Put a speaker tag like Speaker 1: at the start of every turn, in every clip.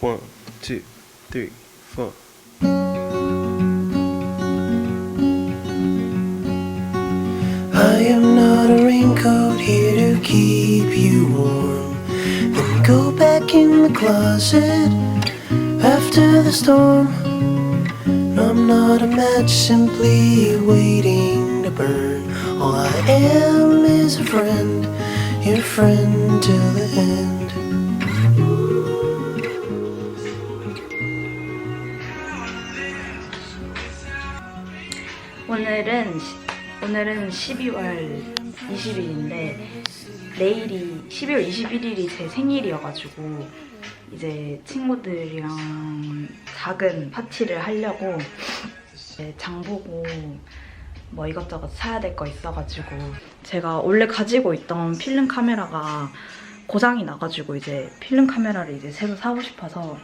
Speaker 1: One, two, three, four.
Speaker 2: I am not a raincoat here to keep you warm. Then go back in the closet after the storm. I'm not a match simply waiting to burn. All I am is a friend, your friend till the end.
Speaker 3: 오늘은 시- 오늘은 12월 20일인데 내일이 12월 21일이 제 생일이어가지고 이제 친구들이랑 작은 파티를 하려고 장 보고 뭐 이것저것 사야 될 거 있어가지고 제가 원래 가지고 있던 필름 카메라가 고장이 나가지고 이제 필름 카메라를 이제 새로 사고 싶어서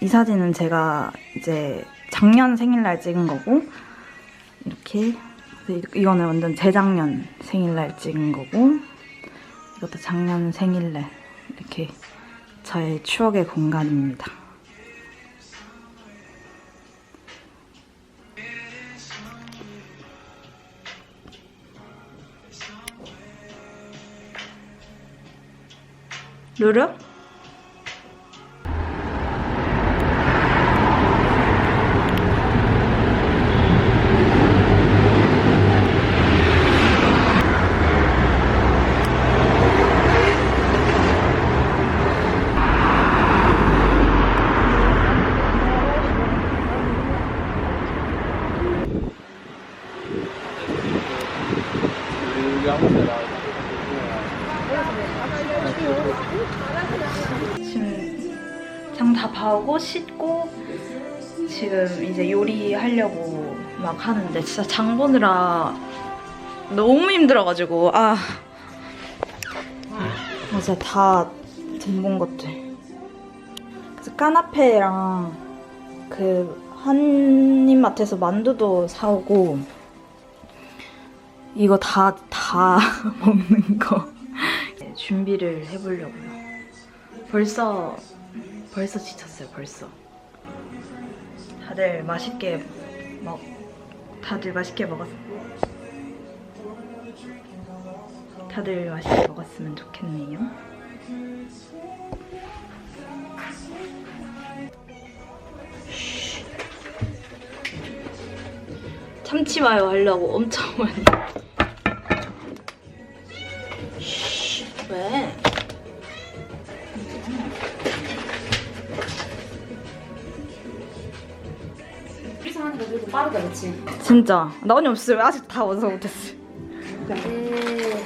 Speaker 3: 이 사진은 제가 이제 작년 생일날 찍은 거고 이렇게 이거는 완전 재작년 생일날 찍은 거고 이것도 작년 생일날 이렇게 저의 추억의 공간입니다. 루루? 막 하는데 진짜 장 보느라 너무 힘들어가지고 아 진짜 다 돈 본 것들 그래서 까나페랑 그 한입마트에서 만두도 사오고 이거 다 다 먹는 거 준비를 해보려고요. 벌써 벌써 지쳤어요. 벌써. 다들 맛있게 먹 다들 맛있게 먹었. 다들 맛있게 먹었으면 좋겠네요. 참치 마요 하려고 엄청 많이. 왜?
Speaker 4: 빠르다 그치?
Speaker 3: 진짜 나 언니 없으면 아직 다 완성 못했어.
Speaker 4: 네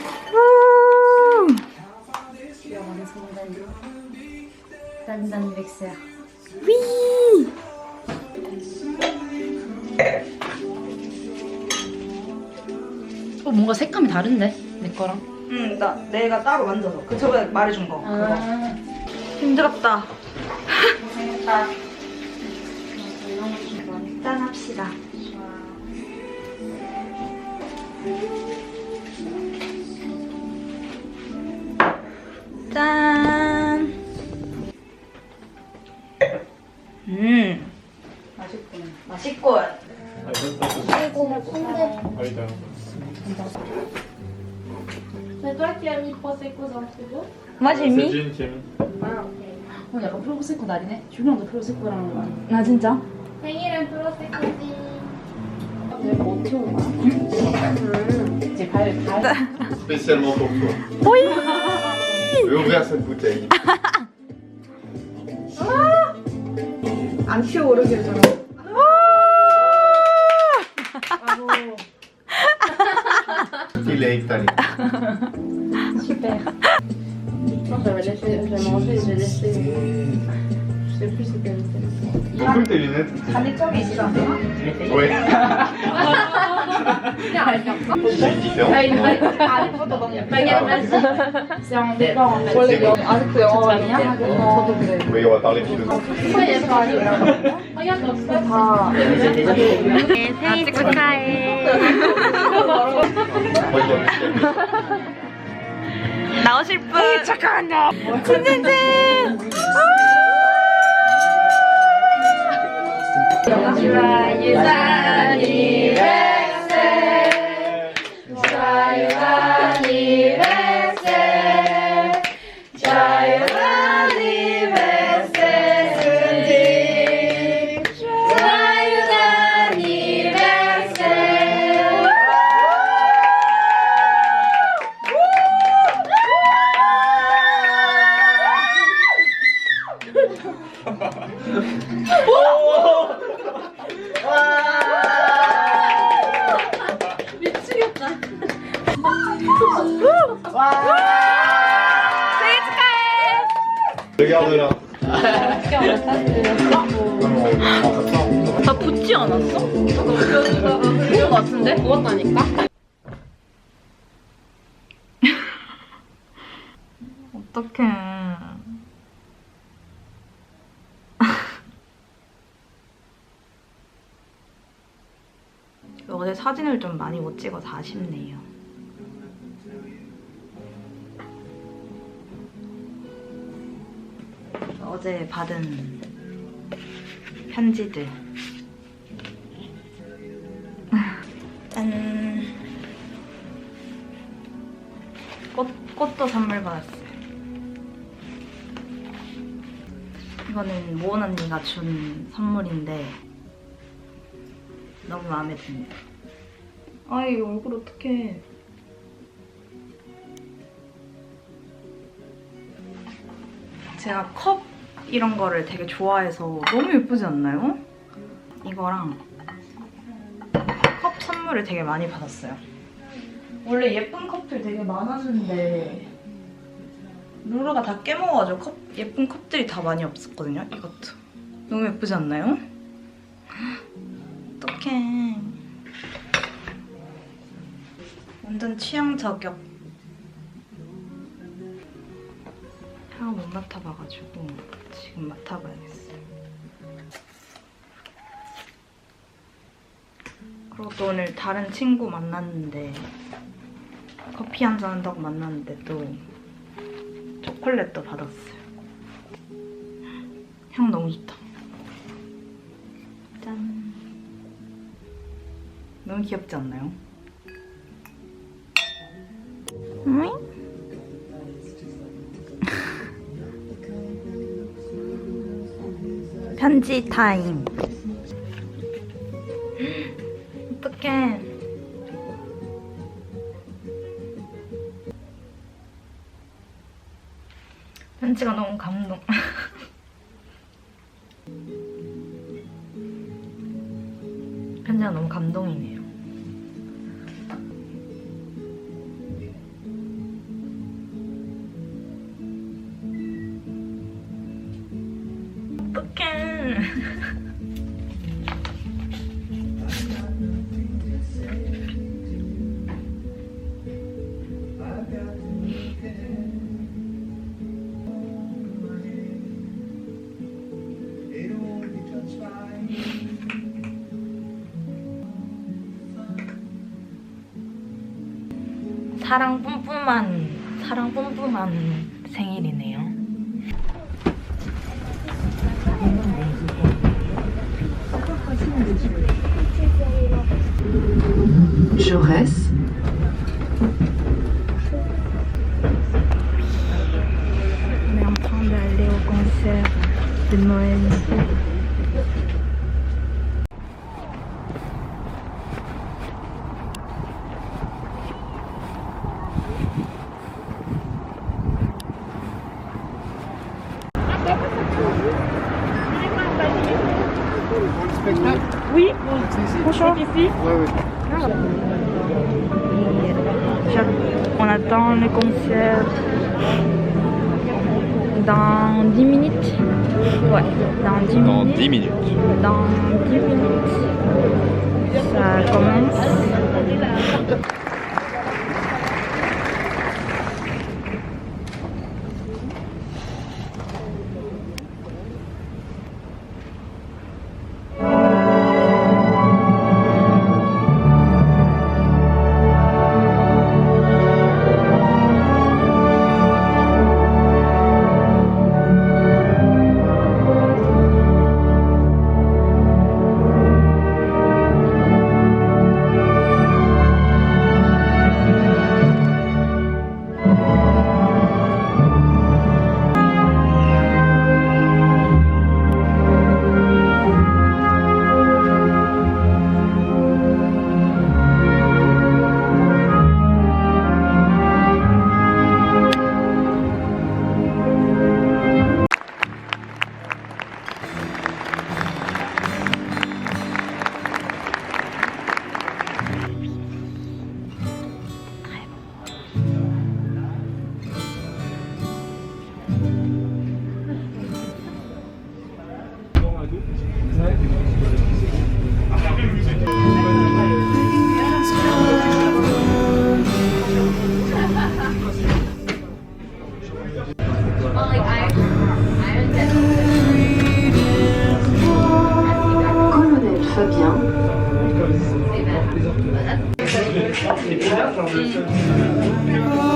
Speaker 4: 성단이 단단 백스야
Speaker 3: 위!
Speaker 4: 어 뭔가 색감이 다른데? 내 거랑
Speaker 3: 응, 나 내가 따로 만져서 그 저번에 말해준 거 그거. 힘들었다.
Speaker 4: 고생했다 맛있군.
Speaker 5: 아이고, 근데
Speaker 1: 아니다.
Speaker 5: c'est toi qui as mis Prosecco dans le frigo
Speaker 3: 맛있니?
Speaker 1: 세진 재미.
Speaker 5: Ah, ok.
Speaker 4: 어 약간 프로세코 날이네 준영도 프로세코랑
Speaker 3: 나 진짜?
Speaker 5: 생일은 Prosecco지.
Speaker 4: 내가 어떻게 온 거야? 음. 이제 발, 발
Speaker 1: Spécialement pour toi.
Speaker 3: Oui
Speaker 1: Je vais ouvrir cette bouteille.
Speaker 3: 안 피어오르게 잖아
Speaker 1: Il est italien.
Speaker 4: super
Speaker 5: Non, j'avais laissé, j'ai mangé, j'ai laissé. Je sais plus c'était lequel.
Speaker 1: Pourquoi tes lunettes
Speaker 3: 간이 좀 있어.
Speaker 1: Oui.
Speaker 5: Il y a rien.
Speaker 1: C'est différent.
Speaker 5: Ah, une vraie- Ah, Baguette, vas-y. C'est en décor en fait.
Speaker 3: 아직도 영어관이야? 저도 그래.
Speaker 1: Oui, on va parler philosophie.
Speaker 5: Pourquoi il y a pas Regarde comme ça.
Speaker 3: 다
Speaker 5: 생일 축
Speaker 1: plus.
Speaker 3: 나오실 분. 잠깐만요. 진진진. 생일
Speaker 4: 같은데? 먹었다니까?
Speaker 3: 어떡해. 어제 사진을 좀 많이 못 찍어서 아쉽네요. 어제 받은 편지들. 꽃, 꽃도 선물 받았어요. 이거는 모은 언니가 준 선물인데 너무 마음에 듭니다. 아이 얼굴 어떡해. 제가 컵 이런 거를 되게 좋아해서 너무 예쁘지 않나요? 이거랑 컵 선물을 되게 많이 받았어요. 원래 예쁜 컵들 되게 많았는데 루루가 다 깨먹어가지고 컵, 예쁜 컵들이 다 많이 없었거든요. 이것도 너무 예쁘지 않나요? 어떡해. 완전 취향 저격. 향을 못 맡아봐가지고 지금 맡아봐야겠어요. 그리고 또 오늘 다른 친구 만났는데 커피 한 잔 한다고 만났는데 또 초콜릿도 받았어요. 향 너무 좋다. 짠. 너무 귀엽지 않나요? 응? 편지 타임. 편지가 너무 감동. 편지가 너무 감동이네요. 뿜뿜한 생일이네요.
Speaker 6: Jaurès,
Speaker 3: dans 10 Dans minutes.
Speaker 1: 10 minutes.
Speaker 3: Dans 10 minutes, ça commence. Hum.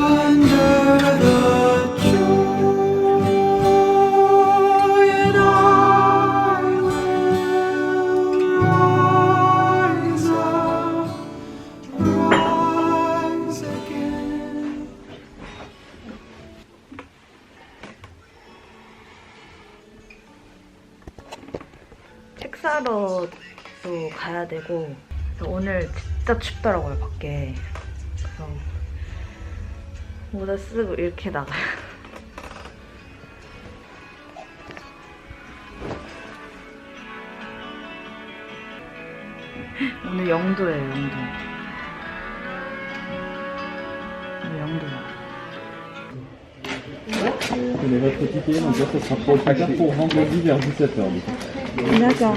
Speaker 3: 춥더라고요 밖에 그래서 모자 쓰고 이렇게 나가요 오늘 영도예요 영도 오늘 영도야
Speaker 7: Prenez votre sera pour le plus tard pour vendredi vers 17h.
Speaker 8: D'accord.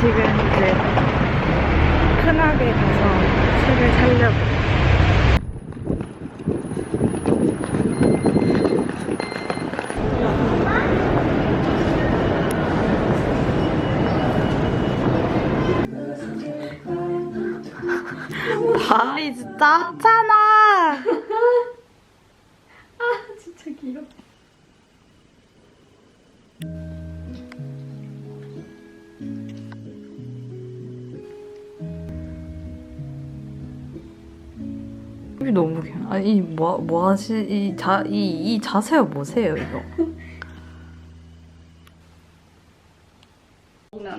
Speaker 3: 지금 이제 큰하게 가서 책을 발이 진짜 작 아니 뭐, 뭐 하시 이자이이 자세가 뭐세요 이거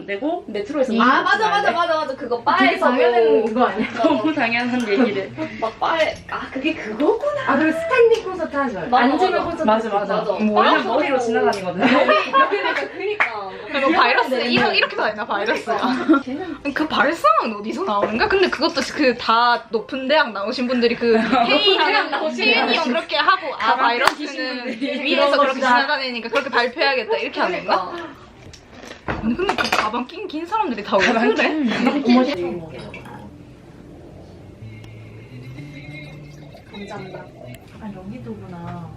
Speaker 4: 안 되고 메트로에서
Speaker 5: 아 맞아 맞아 맞아 맞아 그거 바에서
Speaker 4: 당연한 그거 아니야? 너무 당연한 얘기를
Speaker 5: 막 바에 아 그게 그거구나
Speaker 4: 아 그리고 스탠딩 콘서트 하죠
Speaker 5: 맞아,
Speaker 4: 앉으면
Speaker 5: 맞아.
Speaker 4: 콘서트
Speaker 5: 맞아,
Speaker 4: 있고.
Speaker 5: 맞아.
Speaker 4: 원래
Speaker 5: 맞아.
Speaker 4: 머리로 지나다니거든요
Speaker 5: 그러니까 그니까
Speaker 9: 이거 바이러스 이렇게, 이렇게 다니나 바이러스가 그 발상은 어디서 나오는가? 근데 그것도 그 다 높은 대학 나오신 분들이 그 회의하는 회의형 그렇게 하고 아 바이러스는 위에서 그렇게 지나다니니까 그렇게 발표해야겠다 이렇게 하는? 아니 근데 그 가방 낀 긴 사람들이 다 왜 그래?
Speaker 5: 감사합니다.
Speaker 4: 아 여기도구나.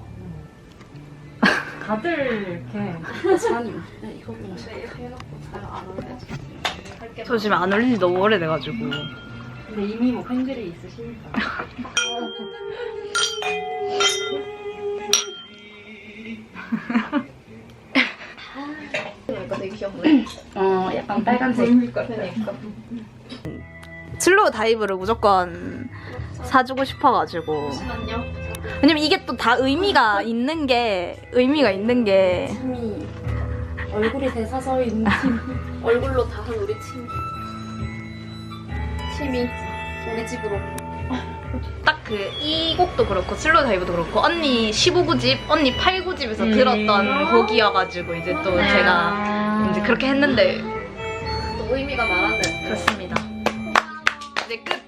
Speaker 4: 다들 이렇게.
Speaker 5: 잔이 이거 그냥 해놓고 잘안 어울려
Speaker 3: 저 지금 안 올린 지 너무 오래돼가지고.
Speaker 4: 근데 이미 뭐 팬들이 있으시니까
Speaker 5: 귀엽네
Speaker 4: 어 약간 빨간색.
Speaker 5: 그러니까
Speaker 3: 슬로우 다이브를 무조건 사주고 싶어가지고.
Speaker 5: 잠시만요.
Speaker 3: 왜냐면 이게 또 다 의미가 있는 게 의미가 있는 게. 딱
Speaker 5: 팀이 얼굴이 대사서인 팀 얼굴로 다 한 우리 팀 팀이 우리 집으로.
Speaker 3: 그이 곡도 그렇고 슬로우 다이브도 그렇고 언니 15구집 언니 8구집에서
Speaker 4: 음.
Speaker 3: 들었던 곡이어가지고 이제 또 제가 이제 그렇게 했는데.
Speaker 5: 또 의미가 많았네.
Speaker 3: 그렇습니다. 이제 끝.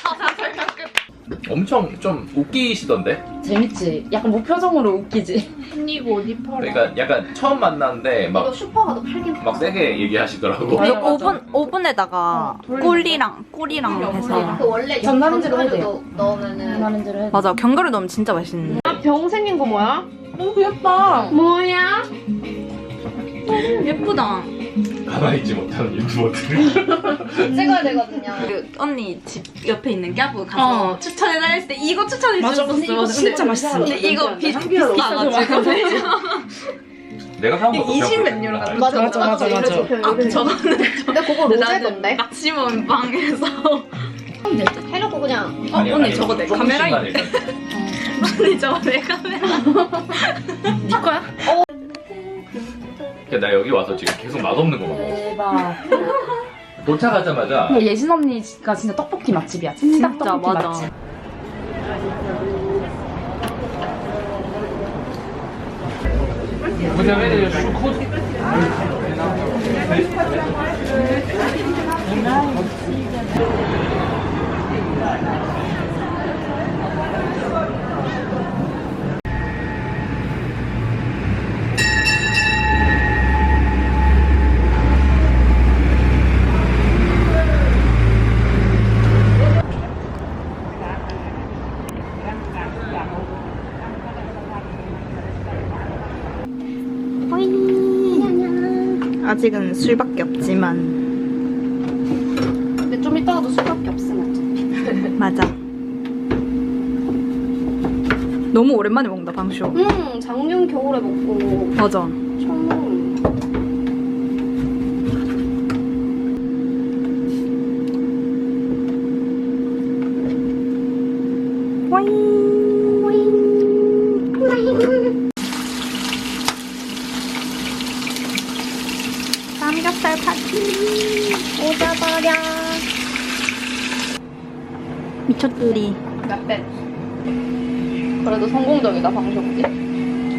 Speaker 3: 서사 설명 끝.
Speaker 10: 엄청 좀 웃기시던데?
Speaker 4: 재밌지? 약간 무표정으로 웃기지?
Speaker 5: 언니 옷 입어라
Speaker 10: 그러니까 약간 처음 만났는데
Speaker 5: 이거
Speaker 10: 막,
Speaker 5: 슈퍼 가도 팔긴
Speaker 10: 막 세게 얘기하시더라고.
Speaker 3: 그리고 오븐 오븐에다가 꿀이랑 꿀이랑 해서.
Speaker 5: 그 원래
Speaker 4: 전남지로 해야
Speaker 5: 견과류도 넣으면은
Speaker 4: 해
Speaker 3: 맞아. 견과류 넣으면 진짜 맛있는데.
Speaker 5: 병 생긴 거 뭐야?
Speaker 4: 너무 귀엽다.
Speaker 5: 뭐야?
Speaker 3: 예쁘다
Speaker 10: 가만히 있지 못하는 유튜버들.
Speaker 5: 찍어야 되거든요
Speaker 3: 그 언니 집 옆에 있는 꺄부 가서
Speaker 4: 어.
Speaker 3: 추천해달랬을 때 이거 추천해
Speaker 4: 맞아, 근데 이거 진짜 맛있어.
Speaker 3: 근데 이거 비. 비싸가지고
Speaker 10: 내가 사온 것도
Speaker 3: 20
Speaker 10: 그냥
Speaker 3: 몇 유로
Speaker 10: 그렇구나.
Speaker 3: 같은
Speaker 5: 맞아 맞아 맞아 맞아
Speaker 3: 아 저거는
Speaker 5: 근데 그거 로제던데?
Speaker 3: 낙심원 방에서
Speaker 5: 해놓고 그냥
Speaker 3: 어,
Speaker 10: 아니,
Speaker 3: 언니
Speaker 10: 아니,
Speaker 3: 저거 내
Speaker 10: 조금씩만
Speaker 3: 카메라
Speaker 10: 일단.
Speaker 3: 언니 저거 내 카메라
Speaker 4: 네 거야?
Speaker 10: 그러니까 나 여기 와서 지금 계속 맛없는 거 먹어.
Speaker 4: 대박
Speaker 10: 도착하자마자
Speaker 4: 근데 예진 언니가 진짜 떡볶이 맛집이야 찜닭
Speaker 3: 진짜,
Speaker 4: 떡볶이
Speaker 3: 맞아.
Speaker 4: 맛집
Speaker 3: 아직은 술밖에 없지만
Speaker 5: 근데 좀 이따가도 술밖에 없으면
Speaker 3: 맞아. 너무 오랜만에 먹는다 방쇼.
Speaker 5: 음 작년 겨울에 먹고
Speaker 3: 맞아.
Speaker 5: 처음 먹는
Speaker 3: 삼겹살 파티 오자버려. 미쳤돌이.
Speaker 5: 몇배 그래도 성공적이다 방송지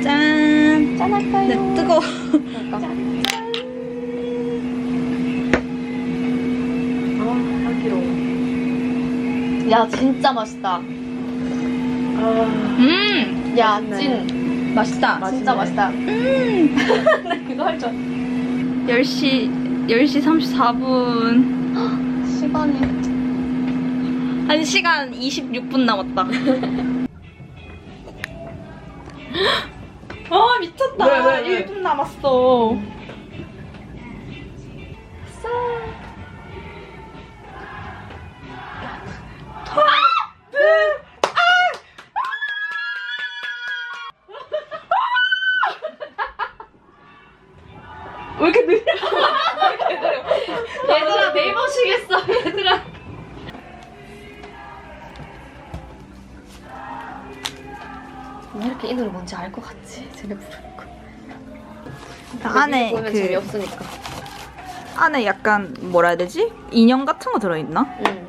Speaker 3: 짠.
Speaker 5: 짠할까요?
Speaker 3: 네, 뜨거.
Speaker 5: 그러니까. 아, 하기로. 야, 진짜 맛있다.
Speaker 9: 음
Speaker 5: 야, 찐.
Speaker 9: 맛있다.
Speaker 5: 진짜 맛있다. 음. 나 그거 할 줄. 알았어.
Speaker 9: 10시 10시 34분
Speaker 5: 시간이.
Speaker 9: 1시간 26분 남았다. 아 미쳤다.
Speaker 3: 왜, 왜, 왜?
Speaker 9: 1분 남았어.
Speaker 5: 보면
Speaker 3: 그
Speaker 5: 재미없으니까.
Speaker 3: 안에 약간 뭐라 해야 되지? 인형 같은 거 들어있나?
Speaker 5: 응.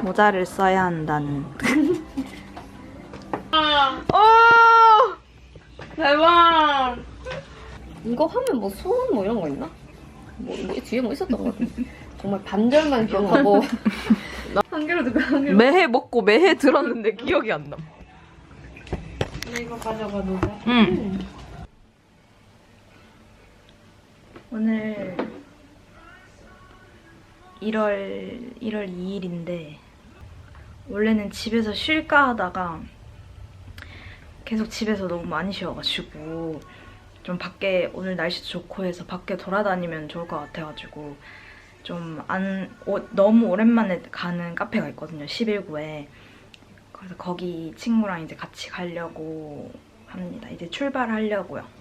Speaker 3: 모자를 써야 한다는.
Speaker 9: 대박.
Speaker 5: 이거 하면 뭐 소원 뭐 이런 거 있나? 뭐, 뭐 뒤에 뭐 있었던 거 같은데. 정말 반절만 기억하고.
Speaker 9: 한 개로 듣고 한 개로.
Speaker 3: 매해 먹고 매해 들었는데 기억이 안 나.
Speaker 9: 이거 가져가도 돼?
Speaker 3: 응.
Speaker 11: 오늘 1월 1월 2일인데 원래는 집에서 쉴까 하다가 계속 집에서 너무 많이 쉬어가지고 좀 밖에 오늘 날씨도 좋고 해서 밖에 돌아다니면 좋을 것 같아가지고 좀 안 너무 오랜만에 가는 카페가 있거든요 11구에. 그래서 거기 친구랑 이제 같이 가려고 합니다. 이제 출발하려고요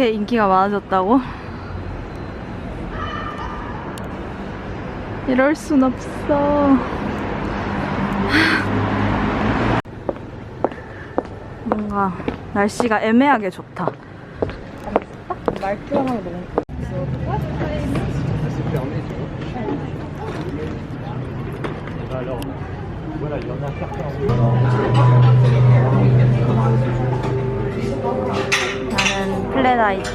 Speaker 3: 이렇게 인기가 많아졌다고? 이럴 순 없어. 뭔가 날씨가 애매하게 좋다. 말투가 너무 나는 플랫아이스.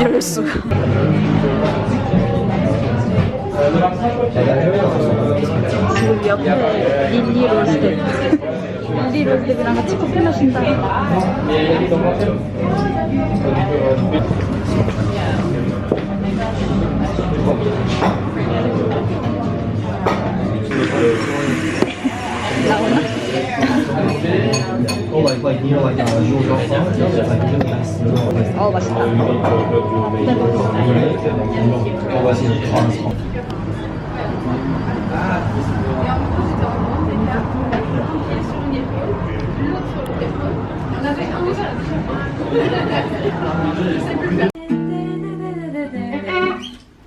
Speaker 3: 이럴 수가. 지금 옆에 릴리 롤스텝. 릴리 롤스텝이랑 같이 커피 마신다. 어 맛있다.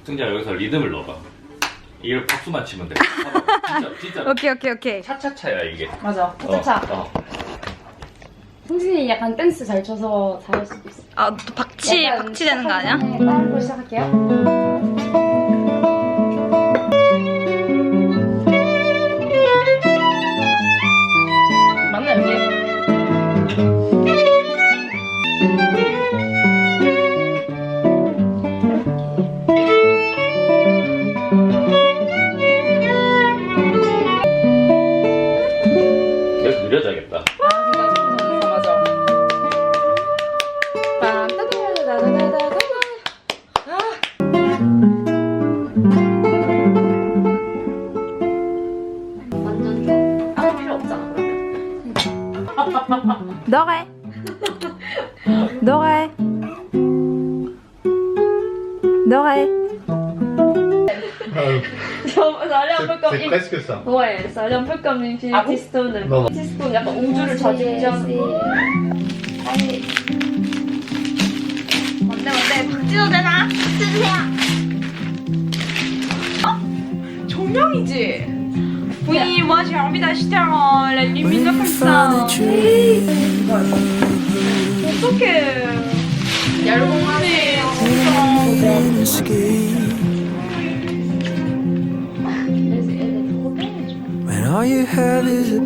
Speaker 10: 승자 여기서 리듬을 넣어봐. 이걸 박수만 치면 돼. 진짜 진짜.
Speaker 3: 오케이 오케이 오케이.
Speaker 10: 차차차야 이게.
Speaker 4: 맞아.
Speaker 10: 어,
Speaker 4: 차차.
Speaker 10: 어.
Speaker 4: 성진이 약간 댄스 잘 춰서 잘할 수도 있어.
Speaker 3: 아또 박치
Speaker 4: 약간
Speaker 3: 박치 되는 거 아니야?
Speaker 4: 네, 다른 거 시작할게요.
Speaker 3: 너가 해. 너가 해. 너가 해.
Speaker 4: 저 사령
Speaker 1: C'est c'est presque ça.
Speaker 4: Ouais, 사령 불감 인피니티 스톤을
Speaker 1: Non, non.
Speaker 4: 인피니티 스톤 약간 우주를 좌지우지하는
Speaker 3: 뭔데 뭔데 박지도 되나? 박지 주세요. 어? 조명이지. Oui, moi j'ai envie d'acheter euh, la lumineuse comme ça. 어떡해. 얄공하네.
Speaker 2: Can't escape when all you have is a